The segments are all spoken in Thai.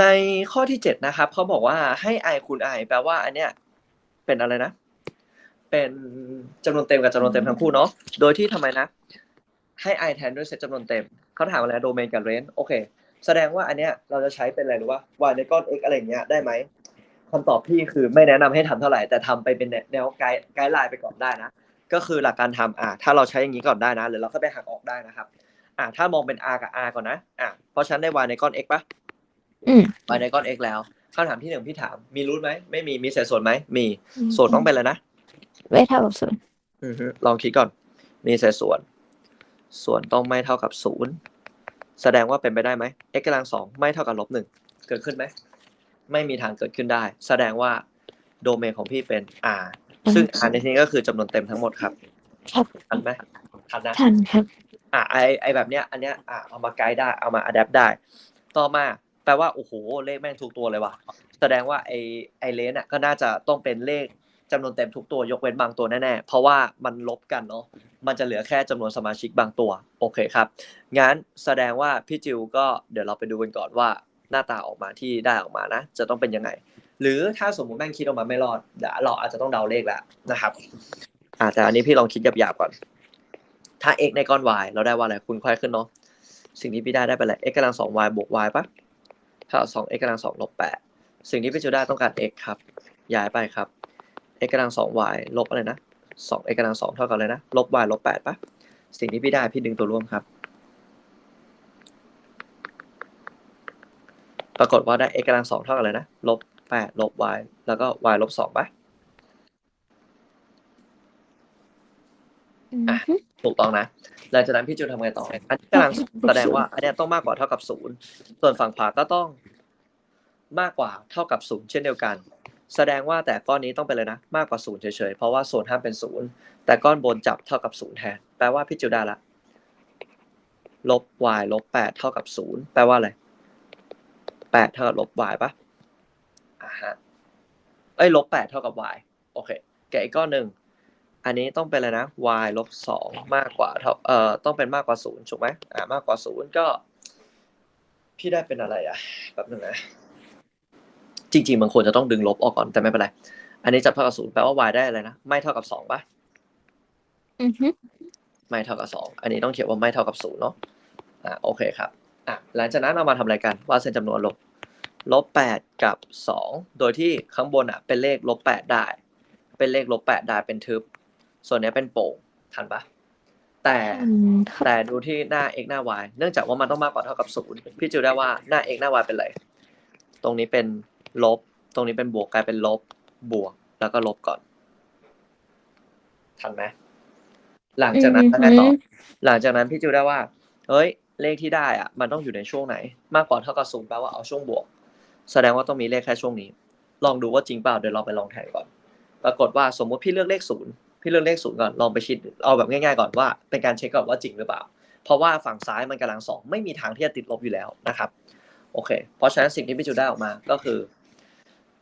ในข้อที่เจ็ดนะครับเขาบอกว่าให้ i คูณ i แปลว่าอันเนี้ยเป็นอะไรนะ เป็นจำนวนเต็มกับจำนวนเต็มทั้งคู่เนาะโดยที่ทำไมนะ ให้ i แทนด้วยเซตจำนวนเต็มเขาถามอะไรโดเมนกับเรนโอเค แสดงว่าอันเนี้ยเราจะใช้เป็นอะไรหรู้ว่า y ในก้อน x อะไรอย่างเงี้ยได้ไหมคำตอบพี่คือไม่แนะนำให้ทำเท่าไหร่แต่ทำไปเป็นแนวไกด์ไกด์ไลน์ไปก่อนได้นะก็คือหลักการทำอะถ้าเราใช้อย่างนี้ก่อนได้นะหรือเราก็ไปหักออกได้นะครับอะถ้ามองเป็น r กับ r ก่อนนะอะเพราะฉะนันได้ y ในก้อน x ปะ อืม y ในก้อน x แล้วคำถามที่หนึ่งพี่ถาม มีรูทไหมไม่มีมีเศษส่วนไหมมีส่วนต้องเป็นอะไรนะไม่เท่ากับศูนย์อือฮึลองคิดก่อน มีเศษส่วน ส่วนต้องไม่เท่ากับศูนย์แสดงว่าเป็นไปได้ไหม x กำลังสองไม่เท่ากับลบหนึ่งเกิดขึ้นไหมไม่มีทางเกิดขึ้นได้ แสดงว่าโดเมนของพี่เป็น r ซึ่ง r ในที่นี้ก็คือจำนวนเต็มทั้งหมดครับครับทันไหมทันนะทันครับ อะไอไอแบบเนี้ย อันเนี้ยอะเอามาไกด์ได้เอามาอัดแอปได้ ต่อมา แปลว่าโอ้โหเลขแม่งทุกตัวเลยว่ะ แสดงว่าไอไอเลนอะก็น่าจะต้องเป็นเลขจำนวนเต็มทุกตัวยกเว้นบางตัวแน่ๆ เพราะว่ามันลบกันเนาะ มันจะเหลือแค่จำนวนสมาชิกบางตัว โอเคครับ งั้นแสดงว่าพี่จิวก็เดี๋ยวเราไปดูกันก่อนว่าหน้าตาออกมาที่ได้ออกมานะ จะต้องเป็นยังไง หรือถ้าสมมติแม่งคิดออกมาไม่รอดเดี๋ยวเราอาจจะต้องเดาเลขแล้วนะครับอ่าแต่อันนี้พี่ลองคิดหยาบๆก่อน ถ้า x ในก้อน y เราได้ว่าอะไรคูณค่อยขึ้นเนาะ สิ่งที่พี่ได้ได้เป็นอะ x กำลังสอง y บวก y ปะ ถ้าสอง x กำลังสองลบแปดสิ่งที่พี่จะได้ต้องการ x ครับ ย้ายไปครับ x กำลังสอง y ลบอะไรนะสอง x กำลังสองเท่ากับอะไรนะ ลบ y ลบแปดปะสิ่งที่พี่ได้พี่ดึงตัวร่วมครับ ปรากฏว่าได้ x กำลังสองเท่ากับอะไรนะ ลบแปดลบ y แล้วก็ y ลบสองปะ อืมอะถูกต้องนะหลังจากนั้นพี่จูนทำไงต่ออันนี้กำลังแสดงว่า อันเนี้ยต้องมากกว่าเท่ากับศูนย์ส่วนฝั่งขวาก็ต้องมากกว่าเท่ากับศูนย์เช่นเดียวกัน แสดงว่าแต่ก้อนนี้ต้องเป็นเลยนะ มากกว่าศูนย์เฉยๆเพราะว่าส่วนห้ามเป็นศูนย์แต่ก้อนบนจับเท่ากับศูนย์แทนแปลว่าพี่จูได้ละลบ y ลบแปดเท่ากับศูนย์แปลว่าอะไรแปดเท่ากับลบ y ปะอ่าฮะเอ้ยลบแปดเท่ากับ y โอเคแกะอีกก้อนหนึ่ง อันนี้ต้องเป็นอะไรนะ y ลบสองมากกว่าเท่าเอ่อต้องเป็นมากกว่าศูนย์ถูกไหมอ่ามากกว่าศูนย์ก็ พี่ได้เป็นอะไรอะแป๊บนึงนะจริง ๆมันควรจะต้องดึงลบออกก่อนแต่ไม่เป็นไร อันนี้จับเท่ากับศูนย์แปลว่า y ได้อะไรนะไม่เท่ากับสองปะอือฮึไม่เท่ากับสองอันนี้ต้องเขียนว่าไม่เท่ากับศูนย์เนาะอ่าโอเคครับอะหลังจากนั้นเรามาทำอะไรกันว่าดเส้นจำนวนลบลบแปดกับสองโดยที่ข้างบนอะเป็นเลขลบแปดได้ เป็นเลขลบแปดได้เป็นทึบ ส่วนเนี้ยเป็นโป่งทันปะแต่ทันครับแต่ดูที่หน้า x หน้า y เนื่องจากว่ามันต้องมากกว่าเท่ากับศูนย์พี่จิวได้ว่าหน้า x หน้า y เป็นอะไรตรงนี้เป็นลบ ตรงนี้เป็นบวกกลายเป็นลบบวกแล้วก็ลบก่อน ทันไหมหลังจากนั้นทำไงต่อหลังจากนั้นพี่จิวได้ว่าเฮ้ย เลขที่ได้อะมันต้องอยู่ในช่วงไหน มากกว่าเท่ากับศูนย์แปลว่าเอาช่วงบวก แสดงว่าต้องมีเลขแค่ช่วงนี้ ลองดูว่าจริงเปล่าเดี๋ยวเราไปลองแทนก่อน ปรากฏว่าสมมติพี่เลือกเลขศูนย์ พี่เลือกเลขศูนย์ก่อนลองไปคิดเอาแบบง่าย ๆ ก่อนว่าเป็นการเช็คก่อนว่าจริงหรือเปล่า เพราะว่าฝั่งซ้ายมันกำลังสองไม่มีทางที่จะติดลบอยู่แล้วนะครับโอเค เพราะฉะนั้นสิ่งที่พี่จูได้ออกมาก็คือ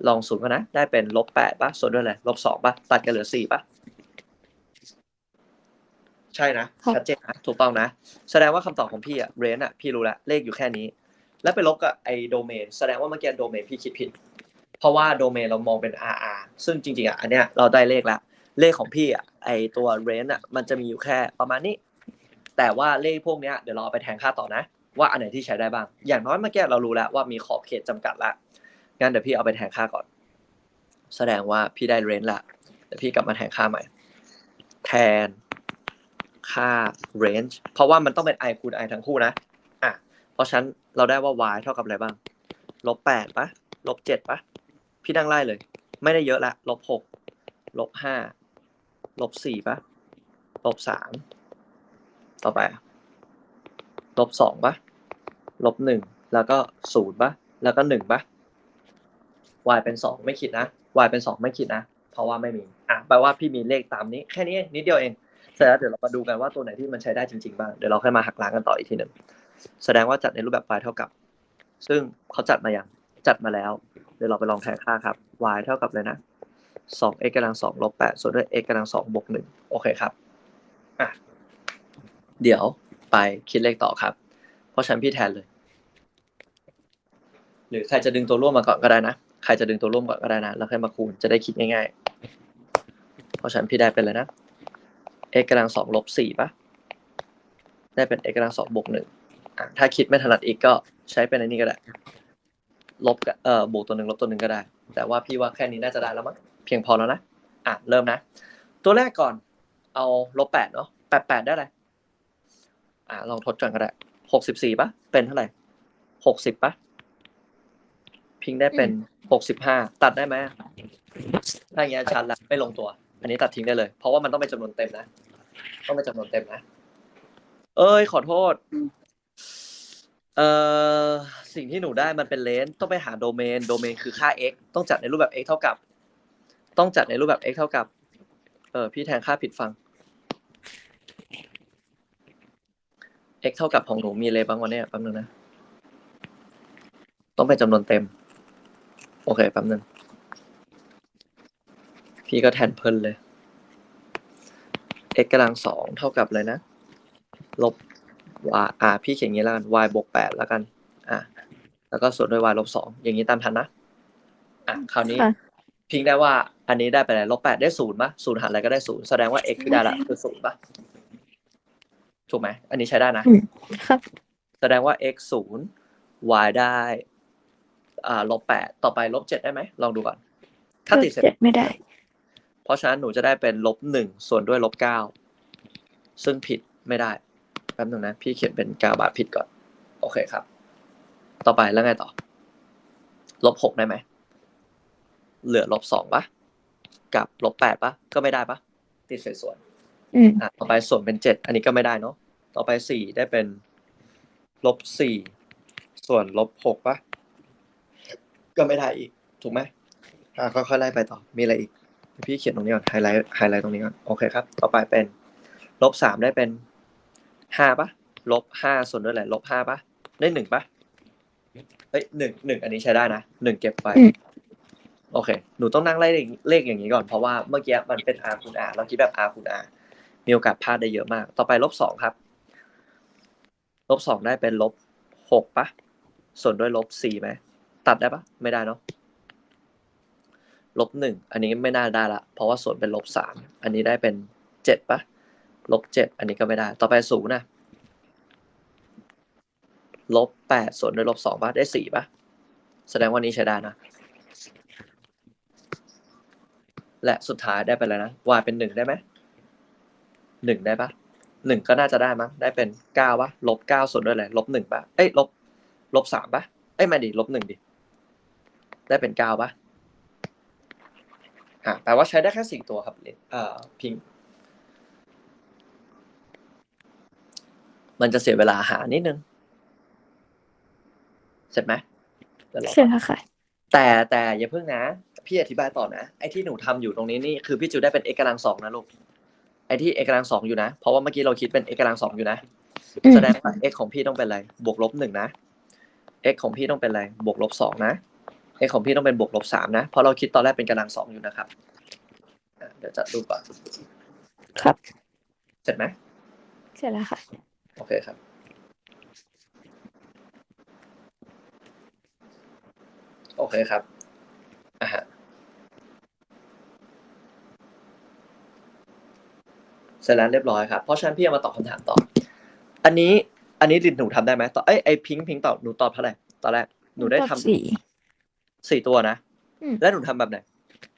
ลองศูนย์กันนะ ได้เป็นลบแปดปะส่วนด้วยอะไรลบสองปะตัดกันเหลือสี่ปะใช่นะครับชัดเจนนะถูกต้องนะ แสดงว่าคำตอบของพี่อะเรนอะพี่รู้แล้วเลขอยู่แค่นี้ แล้วไปลบกับไอ้โดเมนแสดงว่าเมื่อกี้โดเมนพี่คิดผิด เพราะว่าโดเมนเรามองเป็น RR ซึ่งจริงๆอะอันเนี้ยเราได้เลขละ เลขของพี่อะไอตัวเรนอะมันจะมีอยู่แค่ประมาณนี้ แต่ว่าเลขพวกเนี้ยเดี๋ยวเราเอาไปแทนค่าต่อนะ ว่าอันไหนที่ใช้ได้บ้าง อย่างน้อยเมื่อกี้เรารู้แล้วว่ามีขอบเขตจำกัดละงั้นเดี๋ยวพี่เอาไปแทนค่าก่อน แสดงว่าพี่ได้เรนละเดี๋ยวพี่กลับมาแทนค่าใหม่ แทนค่า range เพราะว่ามันต้องเป็น i คูณ i ทั้งคู่นะ อะ เพราะฉะนั้นเราได้ว่า y เท่ากับอะไรบ้าง ลบแปดปะลบเจ็ดปะพี่นั่งไล่เลย ไม่ได้เยอะละ ลบหก ลบห้า ลบสี่ปะลบสามต่อไปลบสองปะลบหนึ่งแล้วก็ศูนย์ปะแล้วก็หนึ่งปะ y เป็นสองไม่คิดนะ y เป็นสองไม่คิดนะ เพราะว่าไม่มีอะแปลว่าพี่มีเลขตามนี้แค่นี้นิดเดียวเองเสร็จแล้วเดี๋ยวเรามาดูกันว่าตัวไหนที่มันใช้ได้จริงๆบ้างเดี๋ยวเราค่อยมาหักล้างกันต่ออีกทีหนึ่งแสดงว่าจัดในรูปแบบ y เท่ากับ ซึ่งเขาจัดมาอย่างจัดมาแล้ว เดี๋ยวเราไปลองแทนค่าครับ y เท่ากับเลยนะ สอง x กำลังสองลบแปดส่วนด้วย x กำลังสองบวกหนึ่งโอเคครับอะเดี๋ยวไปคิดเลขต่อครับ เพราะฉันพี่แทนเลย หรือใครจะดึงตัวร่วมมาก่อนก็ได้นะ ใครจะดึงตัวร่วมก่อนก็ได้นะ แล้วค่อยมาคูณจะได้คิดง่ายๆ เพราะฉันพี่ได้เป็นเลยนะ x กำลังสองลบสี่ปะได้เป็น x กำลังสองบวกหนึ่งถ้าคิดไม่ถนัดอีกก็ใช้เป็นอันนี้ก็ได้ ลบเอ่อบวกตัวหนึ่งลบตัวหนึ่งก็ได้ แต่ว่าพี่ว่าแค่นี้น่าจะได้แล้วมั้ง เพียงพอแล้วนะ อะ เริ่มนะ ตัวแรกก่อน เอาลบแปดเนาะแปดแปดได้ไรอะลองทดก่อนก็ได้หกสิบสี่ปะเป็นเท่าไหร่หกสิบปะพิงได้เป็นหกสิบห้าตัดได้ไหมถ้าอย่างเงี้ยชันละไม่ลงตัว อันนี้ตัดทิ้งได้เลย เพราะว่ามันต้องเป็นจำนวนเต็มนะ ต้องเป็นจำนวนเต็มนะ เอ้ย ขอโทษ เอ่อ สิ่งที่หนูได้มันเป็นเลนส์ต้องไปหาโดเมน โดเมนคือค่า x ต้องจัดในรูปแบบ x เท่ากับ ต้องจัดในรูปแบบ x เท่ากับ เออพี่แทนค่าผิดฟัง x เท่ากับของหนูมีอะไรบ้างวะเนี่ยแป๊บนึงนะ ต้องเป็นจำนวนเต็ม โอเคแป๊บนึง พี่ก็แทนเพลินเลย x กำลังสองเท่ากับเลยนะ ลบ y อ่า พี่เขียนอย่างนี้แล้วกัน y บวกแปดแล้วกัน อะ แล้วก็ส่วนด้วย y ลบสองอย่างนี้ตามทันนะ อะ คราวนี้ค่ะพิงได้ว่า อันนี้ได้ไปไหนลบแปดได้ศูนย์ปะศูนย์หารอะไรก็ได้ศูนย์แสดงว่า x คือได้ละคือศูนย์ปะถูกไหมอันนี้ใช้ได้นะอืมครับ แสดงว่า x ศูนย์ y ได้อ่าลบแปดต่อไปลบเจ็ดได้ไหมลองดูก่อน ถ้าติดเสร็จเจ็ดไม่ได้ เพราะฉะนั้นหนูจะได้เป็นลบหนึ่งส่วนด้วยลบเก้าซึ่งผิดไม่ได้แป๊บนึงนะ พี่เขียนเป็นกาบาทผิดก่อน โอเคครับ ต่อไปแล้วไงต่อ ลบหกได้ไหม เหลือลบสองปะ กับลบแปดปะก็ไม่ได้ปะติดเศษส่วนอืมอะต่อไปส่วนเป็นเจ็ดอันนี้ก็ไม่ได้เนาะต่อไปสี่ได้เป็นลบสี่ส่วนลบหกปะก็ไม่ได้อีก ถูกไหมอะค่อยๆไล่ไปต่อมีอะไรอีก พี่เขียนตรงนี้ก่อนไฮไลท์ไฮไลท์ตรงนี้ก่อนโอเคครับ ต่อไปเป็นลบสามได้เป็นห้าปะลบห้าส่วนด้วยอะไรลบห้าปะได้หนึ่งปะเอ้ยหนึ่งหนึ่งอันนี้ใช้ได้นะหนึ่งเก็บไปอืม โอเค หนูต้องนั่งไล่เลขอย่างนี้ก่อนเพราะว่าเมื่อกี้มันเป็น r คูณ r เราคิดแบบ r คูณ r มีโอกาสพลาดได้เยอะมาก ต่อไปลบสองครับ ลบสองได้เป็นลบหกปะ ส่วนด้วยลบสี่ไหม ตัดได้ปะ ไม่ได้เนาะ ลบหนึ่ง อันนี้ไม่น่าได้ละ เพราะว่าส่วนเป็นลบสาม อันนี้ได้เป็นเจ็ดปะ ลบเจ็ด อันนี้ก็ไม่ได้ ต่อไปศูนย์นะลบแปดส่วนด้วยลบสองปะ ได้สี่ปะ แสดงว่านี้ใช้ได้นะ และสุดท้ายได้ไปแล้วนะ y เป็นหนึ่งได้ไหมหนึ่งได้ปะหนึ่งก็น่าจะได้มั้งได้เป็นเก้าปะลบเก้าส่วนด้วยอะไรลบหนึ่งปะเอ้ยลบลบสามปะเอ้ยไมาดิลบหนึ่งดิได้เป็นเก้าปะอะแปลว่าใช้ได้แค่สี่ตัวครับเอ่อพิงมันจะเสียเวลาหานิดนึง เสร็จไหมเดี๋ยวรอเสร็จแล้วค่ะแต่แต่อย่าเพิ่งนะ พี่อธิบายต่อนะไอ้ที่หนูทำอยู่ตรงนี้นี่คือพี่จูได้เป็น x กำลังสองนะลูกไอ้ที่ x กำลังสองอยู่นะ เพราะว่าเมื่อกี้เราคิดเป็น x กำลังสองอยู่นะอืมแสดงว่า x ของพี่ต้องเป็นอะไร บวกลบหนึ่งนะ x ของพี่ต้องเป็นอะไร บวกลบสองนะ x ของพี่ต้องเป็นบวกลบสามนะ เพราะเราคิดตอนแรกเป็นกำลังสองอยู่นะครับอะเดี๋ยวจัดรูปก่อนครับ เสร็จไหมเสร็จแล้วค่ะ โอเคครับ โอเคครับอะฮะเส ร็จแล้วเรียบร้อยครับเพราะฉะนั้นพี่เอามาตอบคำถามต่อ อันนี้อันนี้ลินหนูทำได้ไหมต่อเอ้ยไอพิงค์พิงค์ตอบหนูตอบเท่าไหร่ตอนแรกหนูได้ทำสี่สี่ตัวนะอืมแล้วหนูทำแบบไหน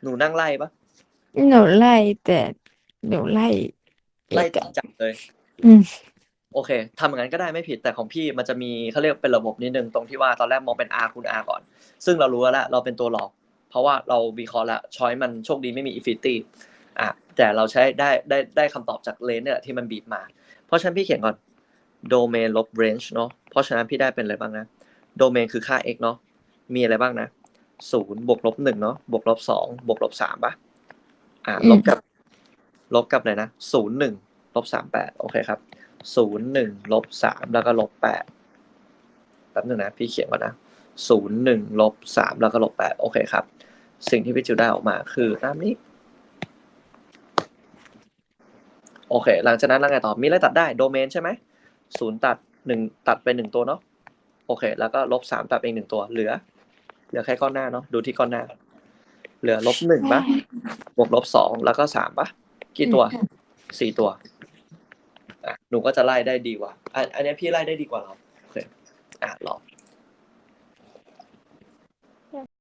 หนูนั่งไล่ปะหนูไล่แต่หนูไล่ไล่เอกจับเลยอืมโอเคทำอย่างนั้นก็ได้ไม่ผิดแต่ของพี่มันจะมีเขาเรียกเป็นระบบนิดนึงตรงที่ว่าตอนแรกมองเป็น R คูณ R ก่อน ซึ่งเรารู้แล้วแหละเราเป็นตัวหลอก เพราะว่าเราวิเคราะห์แล้วช้อยมันโชคดีไม่มีอิฟิตี้ อะแต่เราใช้ได้ได้ได้คำตอบจากเลนเนี่ยแหละที่มันบีบมา เพราะฉะนั้นพี่เขียนก่อนโดเมนลบ range เนาะเพราะฉะนั้นพี่ได้เป็นอะไรบ้างนะโดเมนคือค่า x เนาะมีอะไรบ้างนะศูนย์บวกลบหนึ่งเนาะบวกลบสองบวกลบสามปะอะอืมลบกับ ลบกับอะไรนะศูนย์หนึ่งลบสามแปดโอเคครับศูนย์หนึ่งลบสามแล้วก็ลบแปดแป๊บนึงนะ พี่เขียนก่อนนะศูนย์หนึ่งลบสามแล้วก็ลบแปดโอเคครับ สิ่งที่พี่จิวได้ออกมาคือตามนี้ โอเค หลังจากนั้นแล้วไงต่อมีอะไรตัดได้โดเมนใช่ไหมศูนย์ตัดหนึ่งตัดไปหนึ่งตัวเนาะโอเค แล้วก็ลบสามตัดไปอีกหนึ่งตัวเหลือ เหลือแค่ก้อนหน้าเนาะดูที่ก้อนหน้า เหลือลบหนึ่งปะบวกลบสองแล้วก็สามปะกี่ตัวสี่ตัวอะหนูก็จะไล่ได้ดีกว่าอันอันเนี้ยพี่ไล่ได้ดีกว่าเราโอเคอะลอง